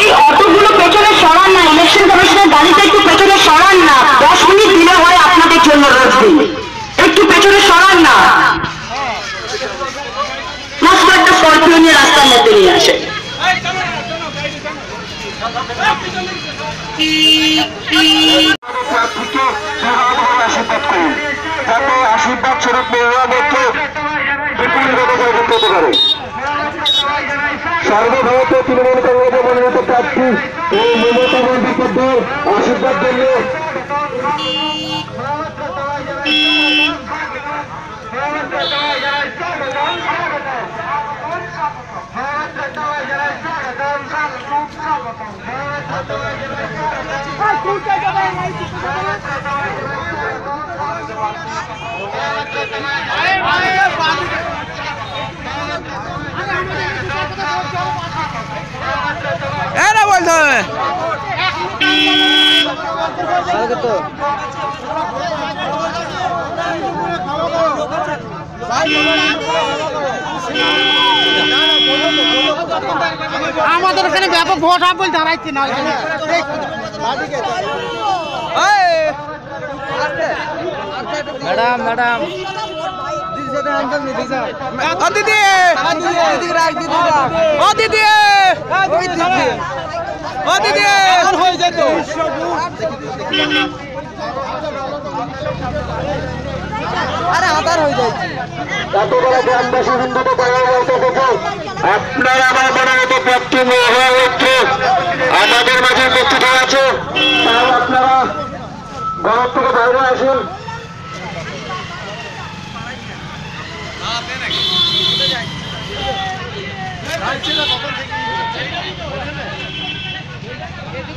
এই অটোগুলো পেছনে সরান না ইলেকশন কমিশনের গাড়িটা একটু পেছনে সরান না। দশ মিনিট দিলে হয় আপনাদের জন্য রোজ একটু পেছনে সরান না। মাত্র একটা স্করপিও রাস্তার মধ্যে নিয়ে আসে। মেয়েরা মধ্যে হতে পারে। সর্বভারতীয় তৃণমূল কংগ্রেসের মনোনীত প্রার্থী এই মমতা বন্দ্যোপাধ্যায়ের আশীর্বাদ জন্য এটা আমাদের এখানে ব্যাপক ভোট হবে বলে দাঁড়াইছে না এখানে। এই! ম্যাডাম ম্যাডাম ও দিদি ও দিদি ও দিদি আরে আধার হয়ে যায়। থেকে আপনারা আমার মনোনীত প্রার্থী মহামিত্র আমাদের মাঝে উপস্থিত হয়ে আছে। আপনারা ঘর থেকে বাইরে আসুন।